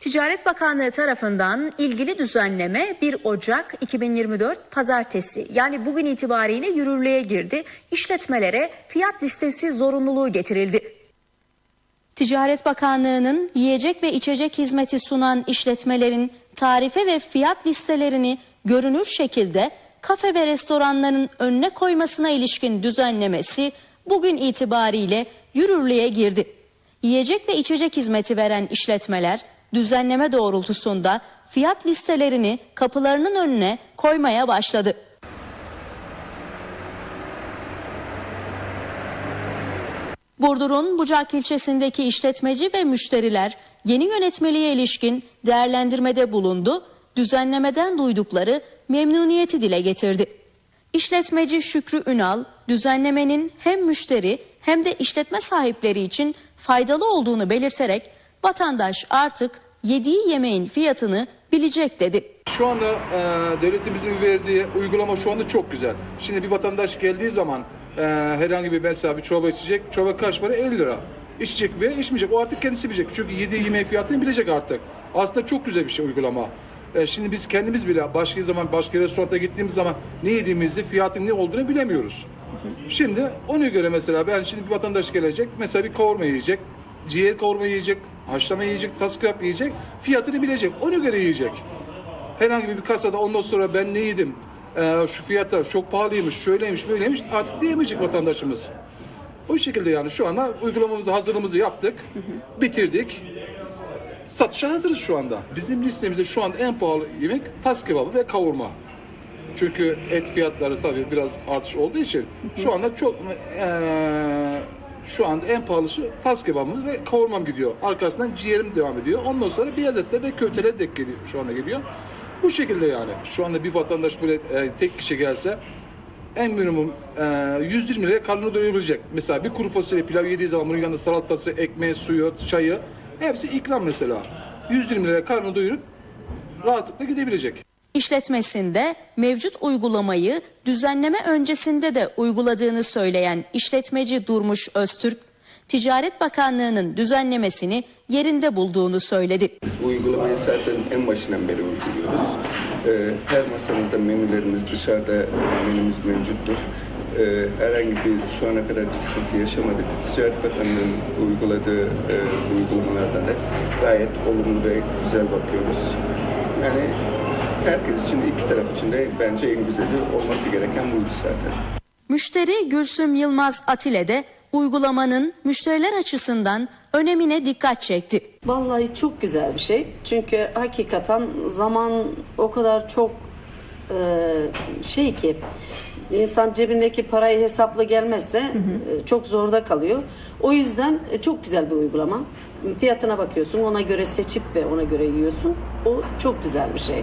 Ticaret Bakanlığı tarafından ilgili düzenleme 1 Ocak 2024 pazartesi yani bugün itibariyle yürürlüğe girdi. İşletmelere fiyat listesi zorunluluğu getirildi. Ticaret Bakanlığı'nın yiyecek ve içecek hizmeti sunan işletmelerin tarife ve fiyat listelerini görünür şekilde kafe ve restoranların önüne koymasına ilişkin düzenlemesi bugün itibariyle yürürlüğe girdi. Yiyecek ve içecek hizmeti veren işletmeler düzenleme doğrultusunda fiyat listelerini kapılarının önüne koymaya başladı. Burdur'un Bucak ilçesindeki işletmeci ve müşteriler yeni yönetmeliğe ilişkin değerlendirmede bulundu, düzenlemeden duydukları memnuniyeti dile getirdi. İşletmeci Şükrü Ünal, düzenlemenin hem müşteri hem de işletme sahipleri için faydalı olduğunu belirterek vatandaş artık yediği yemeğin fiyatını bilecek dedi. Şu anda e, devletimizin verdiği uygulama şu anda çok güzel. Şimdi bir vatandaş geldiği zaman e, herhangi bir mesela bir çorba içecek. Çorba kaç para? 50 lira. İçecek ve içmeyecek. O artık kendisi bilecek. Çünkü yediği yemeğin fiyatını bilecek artık. Aslında çok güzel bir şey uygulama. E, şimdi biz kendimiz bile başka zaman başka restoranta gittiğimiz zaman ne yediğimizi, fiyatın ne olduğunu bilemiyoruz. Şimdi ona göre mesela ben şimdi bir vatandaş gelecek. Mesela bir kavurma yiyecek. Ciğer kavurma yiyecek. Haşlama yiyecek. Tas kebap yiyecek. Fiyatını bilecek. Ona göre yiyecek herhangi bir kasada ondan sonra ben ne yedim, ee, şu fiyata çok pahalıymış, şöyleymiş, böyleymiş artık diyemeyecek vatandaşımız. O şekilde yani şu anda uygulamamızı, hazırlığımızı yaptık, bitirdik. Satışa hazırız şu anda. Bizim listemizde şu anda en pahalı yemek tas kebabı ve kavurma. Çünkü et fiyatları tabii biraz artış olduğu için şu anda çok eee, şu anda en pahalısı tas kebabımız ve kavurmam gidiyor. Arkasından ciğerim devam ediyor. Ondan sonra beyaz etle ve köfteler de geliyor, şu anda geliyor. Bu şekilde yani. Şu anda bir vatandaş böyle e, tek kişi gelse en minimum e, 120 liraya karnını doyurabilecek. Mesela bir kuru fasulye pilav yediği zaman bunun yanında salatası, ekmeği, suyu, çayı hepsi ikram mesela. 120 liraya karnını doyurup rahatlıkla gidebilecek. İşletmesinde mevcut uygulamayı düzenleme öncesinde de uyguladığını söyleyen işletmeci Durmuş Öztürk, Ticaret Bakanlığı'nın düzenlemesini yerinde bulduğunu söyledi. Biz bu uygulamayı zaten en başından beri uyguluyoruz. Ee, her masamızda menülerimiz dışarıda menümüz mevcuttur. Ee, herhangi bir şu ana kadar bir sıkıntı yaşamadık. Ticaret Bakanlığı'nın uyguladığı e, uygulamalardan da gayet olumlu ve güzel bakıyoruz. Yani herkes için de iki taraf için de bence en güzeli olması gereken buydu zaten. Müşteri Gülsüm Yılmaz Atile de uygulamanın müşteriler açısından önemine dikkat çekti. Vallahi çok güzel bir şey. Çünkü hakikaten zaman o kadar çok e, şey ki insan cebindeki parayı hesapla gelmezse e, çok zorda kalıyor. O yüzden e, çok güzel bir uygulama. Fiyatına bakıyorsun, ona göre seçip ve ona göre yiyorsun. O çok güzel bir şey.